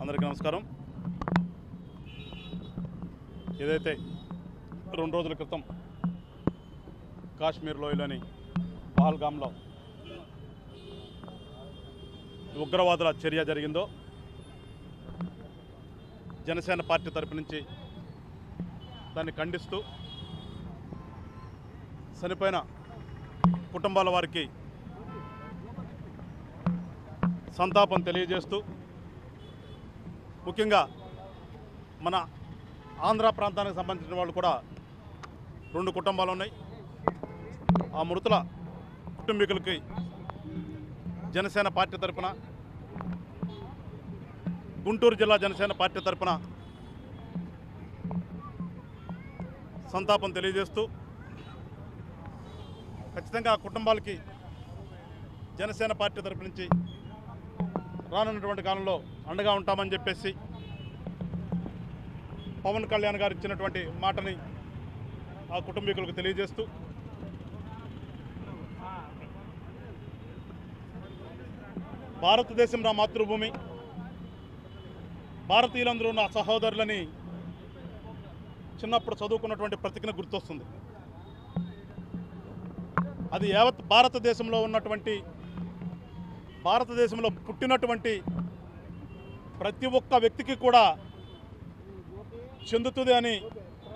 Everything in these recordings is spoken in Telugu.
అందరికీ నమస్కారం. ఏదైతే రెండు రోజుల క్రితం కాశ్మీర్ లోయలోని పహల్గామ్లో ఉగ్రవాదుల చర్య జరిగిందో జనసేన పార్టీ తరపు నుంచి దాన్ని ఖండిస్తూ చనిపోయిన కుటుంబాల వారికి సంతాపం తెలియజేస్తూ ముఖ్యంగా మన ఆంధ్ర ప్రాంతానికి సంబంధించిన వాళ్ళు కూడా రెండు కుటుంబాలు ఉన్నాయి. ఆ మృతుల కుటుంబీకులకి జనసేన పార్టీ తరఫున గుంటూరు జిల్లా జనసేన పార్టీ తరఫున సంతాపం తెలియజేస్తూ ఖచ్చితంగా ఆ కుటుంబాలకి జనసేన పార్టీ తరఫు నుంచి రానున్నటువంటి కాలంలో అండగా ఉంటామని చెప్పేసి పవన్ కళ్యాణ్ గారు ఇచ్చినటువంటి మాటని ఆ కుటుంబీకులకు తెలియజేస్తూ భారతదేశం నా మాతృభూమి. భారతీయులందరూ నా సహోదరులని చిన్నప్పుడు చదువుకున్నటువంటి ప్రతిజ్ఞ గుర్తొస్తుంది. అది యావత్ భారతదేశంలో ఉన్నటువంటి భారతదేశంలో పుట్టినటువంటి ప్రతి ఒక్క వ్యక్తికి కూడా చెందుతుంది అని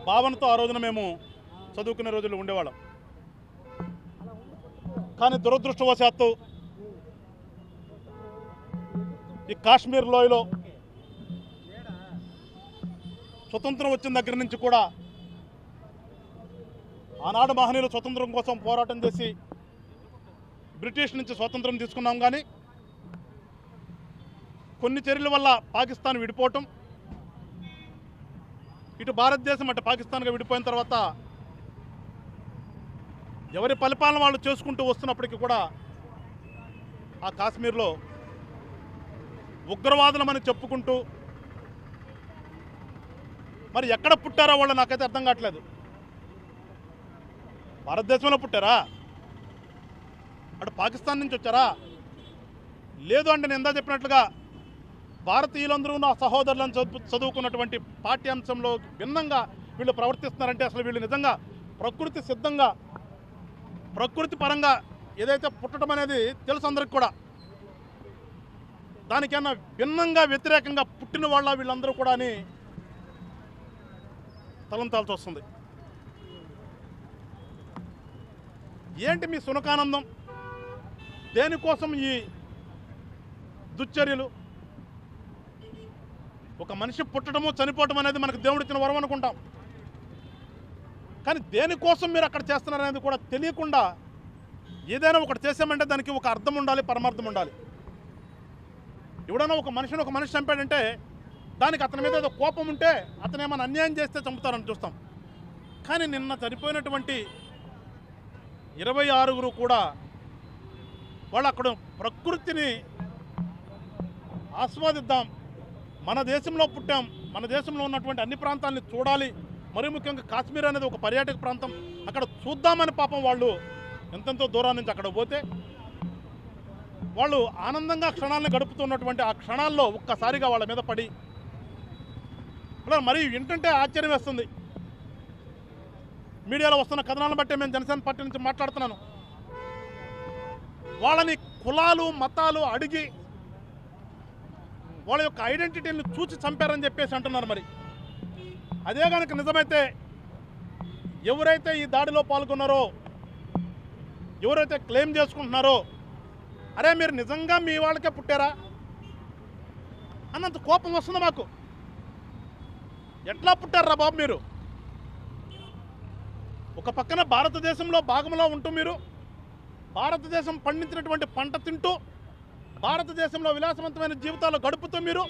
భావనతో ఆ రోజున మేము చదువుకునే రోజులు ఉండేవాళ్ళం. కానీ దురదృష్టవశాత్తు ఈ కాశ్మీర్ లోయలో స్వతంత్రం వచ్చిన దగ్గర నుంచి కూడా ఆనాడు మహనీయులు స్వతంత్రం కోసం పోరాటం చేసి బ్రిటిష్ నుంచి స్వాతంత్రం తీసుకున్నాం కానీ కొన్ని చర్యల వల్ల పాకిస్తాన్ విడిపోవటం ఇటు భారతదేశం అటు పాకిస్తాన్గా విడిపోయిన తర్వాత ఎవరి పరిపాలన వాళ్ళు చేసుకుంటూ వస్తున్నప్పటికీ కూడా ఆ కాశ్మీర్లో ఉగ్రవాదులమని చెప్పుకుంటూ మరి ఎక్కడ పుట్టారో వాళ్ళు నాకైతే అర్థం కావట్లేదు. భారతదేశంలో పుట్టారా? అటు పాకిస్తాన్ నుంచి వచ్చారా? లేదు అంటే నేను ఎందా చెప్పినట్లుగా భారతీయులందరూ నా సహోదరులను చదువు చదువుకున్నటువంటి పాఠ్యాంశంలో భిన్నంగా వీళ్ళు ప్రవర్తిస్తున్నారంటే అసలు వీళ్ళు నిజంగా ప్రకృతి సిద్ధంగా ప్రకృతి పరంగా ఏదైతే పుట్టడం అనేది తెలుసు అందరికి కూడా. దానికన్నా భిన్నంగా వ్యతిరేకంగా పుట్టిన వాళ్ళ వీళ్ళందరూ కూడా అని తలంతాల్సి వస్తుంది. ఏంటి మీ సునకానందం? దేనికోసం ఈ దుశ్చర్యలు? ఒక మనిషి పుట్టడము చనిపోవటం అనేది మనకు దేవుడిచ్చిన వరం అనుకుంటాం. కానీ దేనికోసం మీరు అక్కడ చేస్తున్నారనేది కూడా తెలియకుండా ఏదైనా ఒకటి చేసామంటే దానికి ఒక అర్థం ఉండాలి పరమార్థం ఉండాలి. ఎవడైనా ఒక మనిషిని ఒక మనిషి చంపాడంటే దానికి అతని మీద ఏదో కోపం ఉంటే అతను ఏమైనా అన్యాయం చేస్తే చంపుతారని చూస్తాం. కానీ నిన్న చనిపోయినటువంటి ఇరవై ఆరుగురు కూడా వాళ్ళు అక్కడ ప్రకృతిని ఆస్వాదిద్దాం మన దేశంలో పుట్టాం మన దేశంలో ఉన్నటువంటి అన్ని ప్రాంతాలని చూడాలి. మరీ ముఖ్యంగా కాశ్మీర్ అనేది ఒక పర్యాటక ప్రాంతం. అక్కడ చూద్దామని పాపం వాళ్ళు ఎంతెంతో దూరం నుంచి అక్కడ పోతే వాళ్ళు ఆనందంగా క్షణాలను గడుపుతున్నటువంటి ఆ క్షణాల్లో ఒక్కసారిగా వాళ్ళ మీద పడి మరి ఏంటంటే ఆశ్చర్యం వేస్తుంది. మీడియాలో వస్తున్న కథనాలను బట్టి మేము జనసేన పార్టీ నుంచి మాట్లాడుతున్నాను. వాళ్ళని కులాలు మతాలు అడిగి వాళ్ళ యొక్క ఐడెంటిటీని చూసి చంపారని చెప్పేసి అంటున్నారు మరి. అదే కనుక నిజమైతే ఎవరైతే ఈ దాడిలో పాల్గొన్నారో ఎవరైతే క్లెయిమ్ చేసుకుంటున్నారో అరే మీరు నిజంగా మీ వాళ్ళకే పుట్టారా? అన్నంత కోపం వస్తుంది మాకు. ఎట్లా పుట్టారా బాబు మీరు? ఒక పక్కన భారతదేశంలో భాగంలో ఉంటూ మీరు భారతదేశం పండించినటువంటి పంట తింటూ భారతదేశంలో విలాసవంతమైన జీవితాలు గడుపుతూ మీరు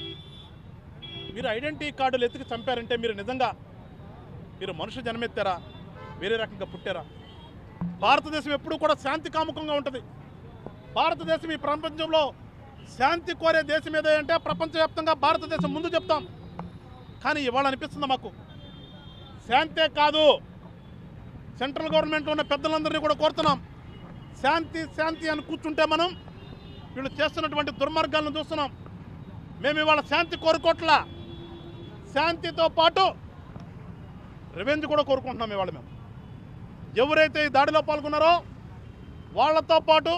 మీరు ఐడెంటిటీ కార్డులు ఎత్తుకు చంపారంటే మీరు నిజంగా మీరు మనుషు జన్మెత్తారా? వేరే రకంగా పుట్టారా? భారతదేశం ఎప్పుడూ కూడా శాంతి కాముకంగా ఉంటుంది. భారతదేశం ఈ ప్రపంచంలో శాంతి కోరే దేశం ఏదో అంటే ప్రపంచవ్యాప్తంగా భారతదేశం ముందు చెప్తాం. కానీ ఇవాళ అనిపిస్తుంది మాకు. శాంతే కాదు. సెంట్రల్ గవర్నమెంట్లో ఉన్న పెద్దలందరినీ కూడా కోరుతున్నాం. శాంతి శాంతి అని కూర్చుంటే మనం వీళ్ళు చేస్తున్నటువంటి దుర్మార్గాలను చూస్తున్నాం. మేము ఇవాళ శాంతి కోరుకోట్లా. శాంతితో పాటు రివెంజ్ కూడా కోరుకుంటున్నాం ఇవాళ మేము. ఎవరైతే ఈ దాడిలో పాల్గొన్నారో వాళ్ళతో పాటు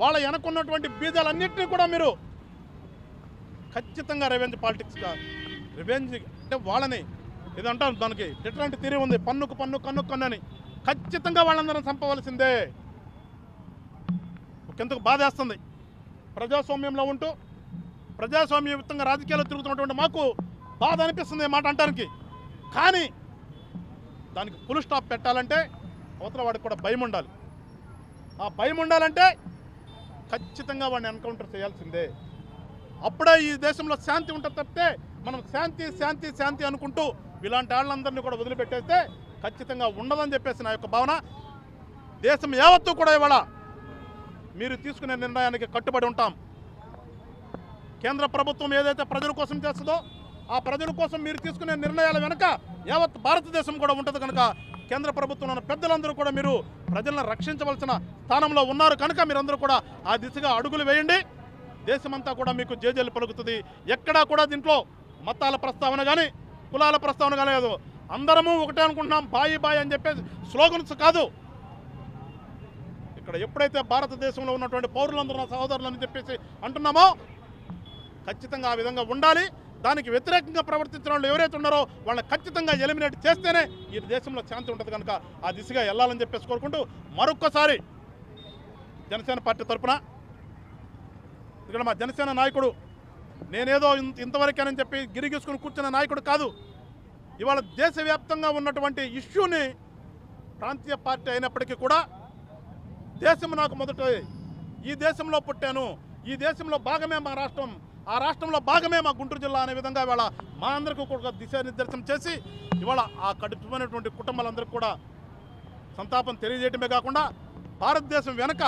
వాళ్ళ వెనకున్నటువంటి బీజాలన్నింటినీ కూడా మీరు ఖచ్చితంగా రివెంజ్ పాలిటిక్స్గా రివెంజ్ అంటే వాళ్ళని ఇదంటాం దానికి ఎట్లాంటి తీరి ఉంది. పన్నుకు పన్ను కన్ను కన్ను అని. ఖచ్చితంగా వాళ్ళందరం చంపవలసిందే. ఒకందుకు బాధేస్తుంది? ప్రజాస్వామ్యంలో ఉంటూ ప్రజాస్వామ్యయుక్తంగా రాజకీయాల్లో తిరుగుతున్నటువంటి మాకు బాధ అనిపిస్తుంది మాట అంటానికి. కానీ దానికి ఫుల్ స్టాప్ పెట్టాలంటే అవతల వాడికి కూడా భయం ఉండాలి. ఆ భయం ఉండాలంటే ఖచ్చితంగా వాడిని ఎన్కౌంటర్ చేయాల్సిందే. అప్పుడే ఈ దేశంలో శాంతి ఉంటుంది తప్పితే మనం శాంతి శాంతి శాంతి అనుకుంటూ ఇలాంటి వాళ్ళందరినీ కూడా వదిలిపెట్టేస్తే ఖచ్చితంగా ఉండదని చెప్పేసి నా యొక్క భావన. దేశం యావత్తు కూడా ఇవాళ మీరు తీసుకునే నిర్ణయానికి కట్టుబడి ఉంటాం. కేంద్ర ప్రభుత్వం ఏదైతే ప్రజల కోసం చేస్తుందో ఆ ప్రజల కోసం మీరు తీసుకునే నిర్ణయాల వెనుక యావత్ భారతదేశం కూడా ఉంటుంది కనుక కేంద్ర ప్రభుత్వం ఉన్న పెద్దలందరూ కూడా మీరు ప్రజలను రక్షించవలసిన స్థానంలో ఉన్నారు కనుక మీరందరూ కూడా ఆ దిశగా అడుగులు వేయండి. దేశమంతా కూడా మీకు జేజేలు పలుకుతుంది. ఎక్కడా కూడా దీంట్లో మతాల ప్రస్తావన కానీ కులాల ప్రస్తావన కానీ లేదు. అందరము ఒకటే అనుకుంటున్నాం బాయి బాయి అని చెప్పేసి స్లోగన్స్ కాదు. ఇక్కడ ఎప్పుడైతే భారతదేశంలో ఉన్నటువంటి పౌరులందరూ నా సహోదరులని చెప్పేసి అంటున్నామో ఖచ్చితంగా ఆ విధంగా ఉండాలి. దానికి వ్యతిరేకంగా ప్రవర్తించిన వాళ్ళు ఎవరైతే ఉన్నారో వాళ్ళని ఖచ్చితంగా ఎలిమినేట్ చేస్తేనే ఈ దేశంలో శాంతి ఉంటుంది కనుక ఆ దిశగా వెళ్ళాలని చెప్పేసి కోరుకుంటూ మరొక్కసారి జనసేన పార్టీ తరపున ఇక్కడ మా జనసేన నాయకుడు నేనేదో ఇంత ఇంతవరకేనని చెప్పి గిరిగీసుకుని కూర్చున్న నాయకుడు కాదు. ఇవాళ దేశవ్యాప్తంగా ఉన్నటువంటి ఇష్యూని ప్రాంతీయ పార్టీ అయినప్పటికీ కూడా దేశం నాకు మొదట ఈ దేశంలో పుట్టాను. ఈ దేశంలో భాగమే మా రాష్ట్రం. ఆ రాష్ట్రంలో భాగమే మా గుంటూరు జిల్లా అనే విధంగా ఇవాళ మా అందరికీ కూడా దిశానిర్దేశం చేసి ఇవాళ ఆ కడుపుమైనటువంటి కుటుంబాలందరికీ కూడా సంతాపం తెలియజేయటమే కాకుండా భారతదేశం వెనక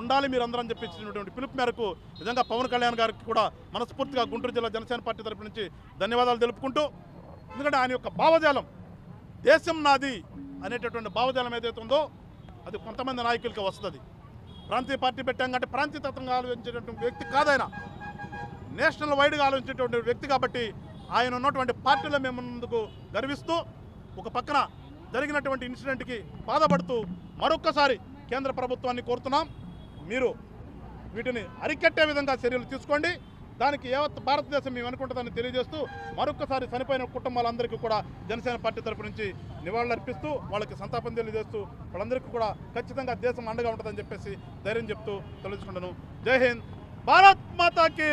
ఉండాలి మీరందరం చెప్పించినటువంటి పిలుపు మేరకు నిజంగా పవన్ కళ్యాణ్ గారికి కూడా మనస్ఫూర్తిగా గుంటూరు జిల్లా జనసేన పార్టీ తరపు నుంచి ధన్యవాదాలు తెలుపుకుంటూ ఎందుకంటే ఆయన యొక్క భావజాలం దేశం నాది అనేటటువంటి భావజాలం ఏదైతే ఉందో అది కొంతమంది నాయకులకి వస్తుంది. ప్రాంతీయ పార్టీ పెట్టాం కంటే ప్రాంతీయతత్వంగా ఆలోచించేటటువంటి వ్యక్తి కాదైనా నేషనల్ వైడ్గా ఆలోచించేటువంటి వ్యక్తి కాబట్టి ఆయన ఉన్నటువంటి పార్టీలో మేము ముందుకు గర్విస్తూ ఒక పక్కన జరిగినటువంటి ఇన్సిడెంట్కి బాధపడుతూ మరొక్కసారి కేంద్ర ప్రభుత్వాన్ని కోరుతున్నాం. మీరు వీటిని అరికట్టే విధంగా చర్యలు తీసుకోండి. దానికి యావత్ భారతదేశం మేము అనుకుంటుందని తెలియజేస్తూ మరొకసారి చనిపోయిన కుటుంబాలందరికీ కూడా జనసేన పార్టీ తరపు నుంచి నివాళులర్పిస్తూ వాళ్ళకి సంతాపం తెలియజేస్తూ వాళ్ళందరికీ కూడా ఖచ్చితంగా దేశం అండగా ఉంటుందని చెప్పేసి ధైర్యం చెప్తూ తెలుసుకుంటాను జై హింద్. భారత్ మాతాకి.